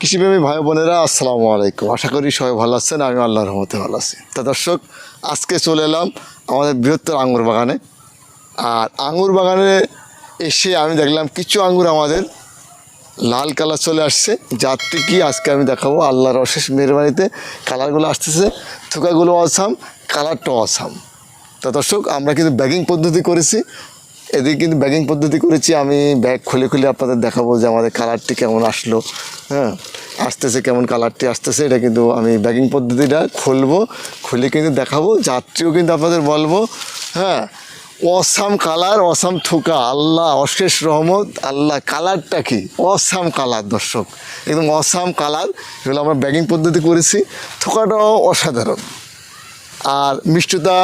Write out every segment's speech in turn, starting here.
কৃষিপ্রেমী ভাই বোনেরা, আসসালামু আলাইকুম। আশা করি সবাই ভালো আছেন আমি আল্লাহর রহমতে ভালো আছি। তা দর্শক, আজকে চলে এলাম আমাদের বৃহত্তর আঙুর বাগানে। আর আঙুর বাগানে এসে আমি দেখলাম কিছু আঙুর আমাদের লাল কালার চলে আসছে। যাত্রী কি আজকে আমি দেখাবো। আল্লাহর অশেষ মেহরবানিতে কালারগুলো আসতেছে। থুকাগুলো অসাম, কালারটাও অসাম। তা দর্শক, আমরা কিন্তু ব্যাগিং পদ্ধতি করেছি। এদিকে কিন্তু ব্যাগিং পদ্ধতি করেছি, আমি ব্যাগ খুলে খুলে আপনাদের দেখাবো যে আমাদের কালারটি কেমন আসলো হ্যাঁ? আসতেছে কেমন কালারটি আসতেছে, এটা কিন্তু আমি ব্যাগিং পদ্ধতিটা খুলবো, খুলে কিন্তু দেখাবো, যাত্রীও কিন্তু আপনাদের বলব হ্যাঁ? অসাম কালার অসাম থুকা, আল্লাহ, অশেষ রহমত, আল্লাহ কালারটা কি? অসাম কালার দর্শক। একদম অসাম কালার এগুলো আমরা ব্যাগিং পদ্ধতি করেছি, থোকাটাও অসাধারণ। আর মিষ্টতা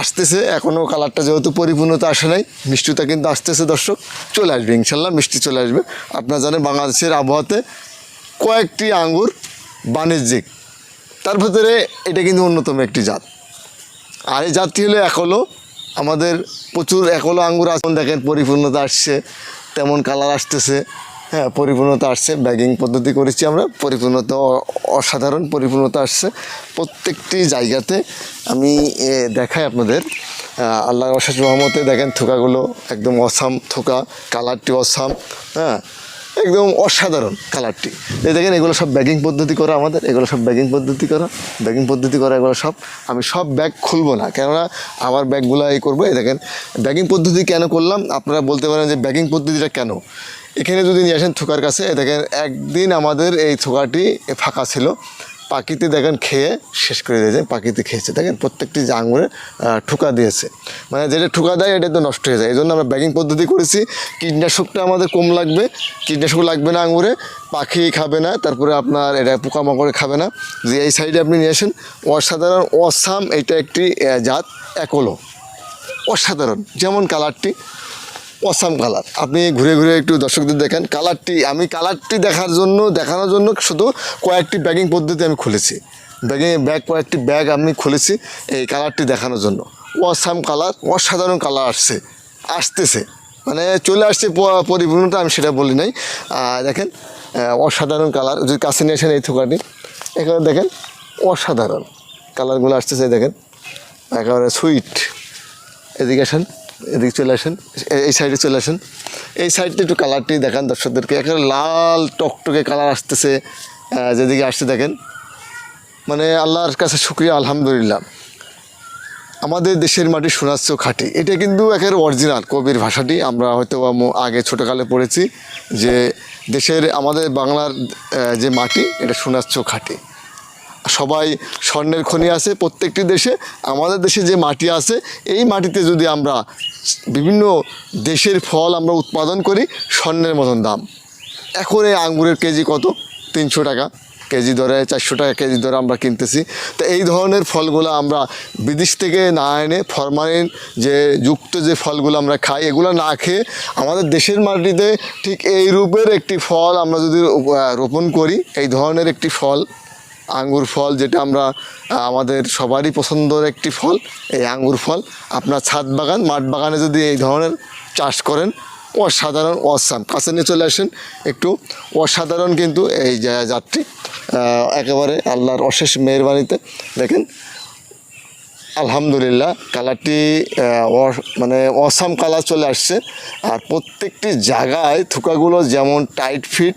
আসতেছে এখনও কালারটা যেহেতু পরিপূর্ণতা আসে নাই, মিষ্টিটা কিন্তু আসতেছে দর্শক, চলে আসবে, ইনশাল্লাহ মিষ্টি চলে আসবে। আপনারা জানেন বাংলাদেশের আবহাওয়াতে কয়েকটি আঙ্গুর বাণিজ্যিক, তার ভিতরে এটা কিন্তু অন্যতম একটি জাত। আর এই জাতটি হলো একলো, আমাদের প্রচুর একলো আঙ্গুর আছে, দেখেন পরিপূর্ণতা আসছে, তেমন কালার আসতেছে। হ্যাঁ পরিপূর্ণতা আসছে। ব্যাগিং পদ্ধতি করেছি আমরা। পরিপূর্ণতা অসাধারণ পরিপূর্ণতা আসছে। প্রত্যেকটি জায়গাতে আমি দেখাই আপনাদের। আহ, আল্লাহর অশেষ রহমতে দেখেন থোকাগুলো একদম অসাম থোকা কালারটি অসাম হ্যাঁ একদম অসাধারণ কালারটি। এই দেখেন এগুলো সব ব্যাগিং পদ্ধতি করা আমাদের এগুলো সব ব্যাগিং পদ্ধতি করা ব্যাগিং পদ্ধতি করা এগুলো সব। আমি সব ব্যাগ খুলবো না কেননা আমার ব্যাগগুলো এই করব। এই দেখেন ব্যাগিং পদ্ধতি কেন করলাম? আপনারা বলতে পারেন যে ব্যাগিং পদ্ধতিটা কেন? এখানে যদি নিয়ে আসেন থোকার কাছে দেখেন একদিন আমাদের এই থোকাটি ফাঁকা ছিল। পাখিতে দেখেন খেয়ে শেষ করে দিয়েছে পাখিতে খেয়েছে। দেখেন প্রত্যেকটি যে আঙুরে ঠুকা দিয়েছে। মানে যেটা ঠুকা দেয়, এটা তো নষ্ট হয়ে যায়। এই জন্য আমরা ব্যাগিং পদ্ধতি করেছি। কীটনাশকটা আমাদের কম লাগবে। কীটনাশক লাগবে না আঙুরে পাখি খাবে না, তারপরে আপনার এটা পোকামাকড়ে খাবে না। যে এই সাইডে আপনি নিয়ে আসেন, অসাধারণ, অসাম, এটা একটি জাত, একলো। অসাধারণ, যেমন কালারটি অসাম কালার। আপনি ঘুরে ঘুরে একটু দর্শকদের দেখেন, কালারটি, আমি কালারটি দেখার জন্য, দেখানোর জন্য শুধু কয়েকটি ব্যাগিং পদ্ধতি আমি খুলেছি। ব্যাগিং, ব্যাগ, কয়েকটি ব্যাগ আমি খুলেছি এই কালারটি দেখানোর জন্য। অসাম কালার, অসাধারণ কালার আসছে, আসতেছে। মানে চলে আসছে প- পরিপূর্ণতা আমি সেটা বলি নাই। দেখেন অসাধারণ কালার, যদি কাছে নিয়ে আসেন এই থোকাটি, এখানে দেখেন, অসাধারণ কালারগুলো আসতেছে, দেখেন, একেবারে সুইট। এদিকে আসেন। এদিকে চলে আসেন। এই সাইডে চলে আসেন। এই সাইডটা একটু কালারটি দেখান দর্শকদেরকে। একেবারে লাল টকটকে কালার আসতেছে যেদিকে আসতে দেখেন। মানে আল্লাহর কাছে শুক্রিয়া, আলহামদুলিল্লাহ। আমাদের দেশের মাটি সোনাচ্ছ খাঁটি। এটা কিন্তু একেবারে অরিজিনাল কবির ভাষাটি। আমরা হয়তো আগে ছোটোকালে পড়েছি যে দেশের আমাদের বাংলার যে মাটি, এটা সোনাচ্ছ খাঁটি। সবাই স্বর্ণের খনি আছে, প্রত্যেকটি দেশে, আমাদের দেশে যে মাটি আছে, এই মাটিতে যদি আমরা বিভিন্ন দেশের ফল আমরা উৎপাদন করি, স্বর্ণের মতন দাম। এখন এই আঙ্গুরের কেজি কত? তিনশো টাকা। কেজি ধরে চারশো টাকা, কেজি ধরে আমরা কিনতেছি। তো এই ধরনের ফলগুলো আমরা বিদেশ থেকে না এনে ফরমালিন যে যুক্ত যে ফলগুলো আমরা খাই, এগুলো না খেয়ে আমাদের দেশের মাটিতে ঠিক এই রূপের একটি ফল আমরা যদি রোপণ করি, এই ধরনের একটি ফল আঙ্গুর ফল যেটা আমরা আমাদের সবারই পছন্দের একটি ফল, এই আঙ্গুর ফল। আপনার ছাদ বাগান, মাঠ বাগানে যদি এই ধরনের চাষ করেন, অসাধারণ, অসাম। কাছে নিয়ে চলে আসেন, একটু অসাধারণ কিন্তু এই জাতটি একেবারে আল্লাহর অশেষ মেহরবানিতে। দেখেন, আলহামদুলিল্লাহ, কালারটি মানে অসাম কালার চলে আসছে। আর প্রত্যেকটি জায়গায় থুকাগুলো যেমন টাইট ফিট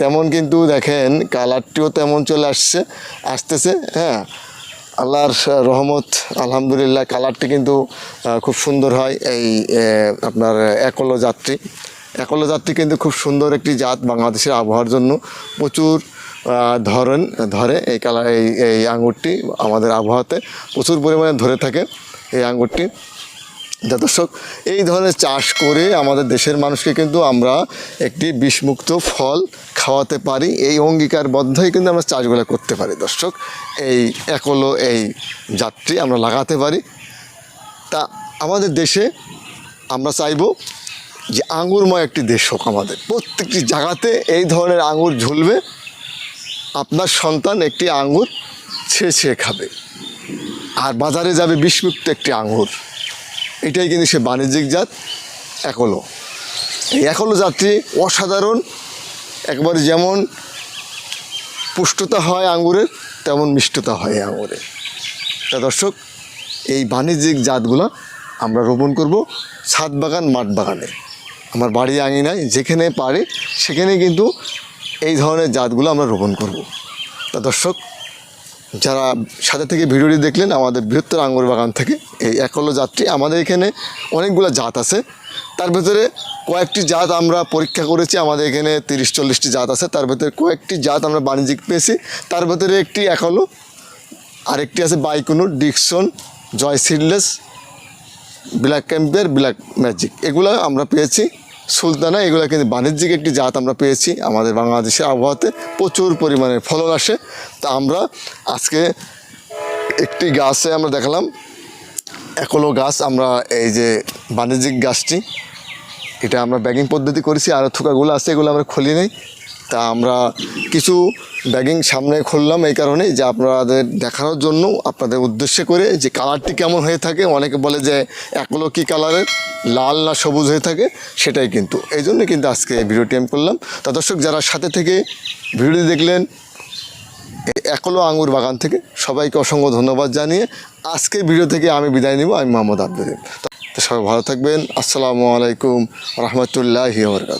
তেমন কিন্তু দেখেন কালারটিও তেমন চলে আসছে, আসতেছে হ্যাঁ। আল্লাহর রহমত, আলহামদুলিল্লাহ, কালারটি কিন্তু খুব সুন্দর হয় এই আপনার একলো যাত্রী। একলো যাত্রী কিন্তু খুব সুন্দর একটি জাত বাংলাদেশের আবহাওয়ার জন্য প্রচুর ধরেন ধরে এই কালার, এই এই আঙুরটি আমাদের আবহাওয়াতে প্রচুর পরিমাণে ধরে থাকে এই আঙুরটি দর্শক, এই ধরনের চাষ করে আমাদের দেশের মানুষকে কিন্তু আমরা একটি বিষমুক্ত ফল খাওয়াতে পারি। এই অঙ্গীকার অঙ্গীকারবদ্ধই কিন্তু আমরা চাষগুলো করতে পারি দর্শক। এই একলো এই যাত্রী আমরা লাগাতে পারি। তা আমাদের দেশে আমরা চাইব যে আঙুরময় একটি দেশ হোক আমাদের। প্রত্যেকটি জায়গাতে এই ধরনের আঙুর ঝুলবে। আপনার সন্তান একটি আঙুর ছেয়ে খাবে। আর বাজারে যাবে বিষমুক্ত একটি আঙুর। এটাই কিন্তু সে বাণিজ্যিক জাত একলো এই একলো জাতটি অসাধারণ, একবারে যেমন পুষ্টতা হয় আঙুরের তেমন মিষ্টতা হয় আঙুরের তা দর্শক, এই বাণিজ্যিক জাতগুলো আমরা রোপণ করব ছাদ বাগান, মাঠ বাগানে। আমার বাড়ি আঙিনায়, যেখানে পারে সেখানে কিন্তু এই ধরনের জাতগুলো আমরা রোপণ করব। তা দর্শক যারা সাথে থেকে ভিডিওটি দেখলেন, আমাদের বৃহত্তর আঙ্গুর বাগান থেকে এই একলো জাতটি আমাদের এখানে অনেকগুলো জাত আছে। তার ভেতরে কয়েকটি জাত আমরা পরীক্ষা করেছি। আমাদের এখানে তিরিশ চল্লিশটি জাত আছে। তার ভেতরে কয়েকটি জাত আমরা বাণিজ্যিক পেয়েছি। তার ভেতরে একটি একলো আরেকটি আছে বাইকুনু ডিকসন, জয় সিডলেস, ব্ল্যাক ক্যাম্পের, ব্ল্যাক ম্যাজিক। এগুলো আমরা পেয়েছি। সুলতানা, এগুলো কিন্তু বাণিজ্যিক একটি জাত আমরা পেয়েছি আমাদের বাংলাদেশের আবহাওয়াতে। প্রচুর পরিমাণে ফলন আসে। তা আমরা আজকে একটি গাছে আমরা দেখালাম, একলো গাছ আমরা এই যে বাণিজ্যিক গাছটি, এটা আমরা ব্যাগিং পদ্ধতি করেছি আরও থোকাগুলো আছে, এগুলো আমরা খুলি নেই। তা আমরা কিছু ব্যাগিং সামনে খুললাম এই কারণে যে আপনাদের দেখানোর জন্য, আপনাদের উদ্দেশ্যে করে যে কালারটি কেমন হয়ে থাকে। অনেকে বলে যে একলো কী কালারের লাল না সবুজ হয়ে থাকে, সেটাই কিন্তু। এই জন্য কিন্তু আজকে ভিডিওটি আমি করলাম। তা দর্শক, যারা সাথে থেকে ভিডিওটি দেখলেন একলো আঙ্গুর বাগান থেকে, সবাইকে অসংখ্য ধন্যবাদ জানিয়ে আজকের ভিডিও থেকে আমি বিদায় নিব। আমি মোহাম্মদ আব্দুল। সবাই ভালো থাকবেন। আসসালামু আলাইকুম রহমতুল্লাহ বরকাত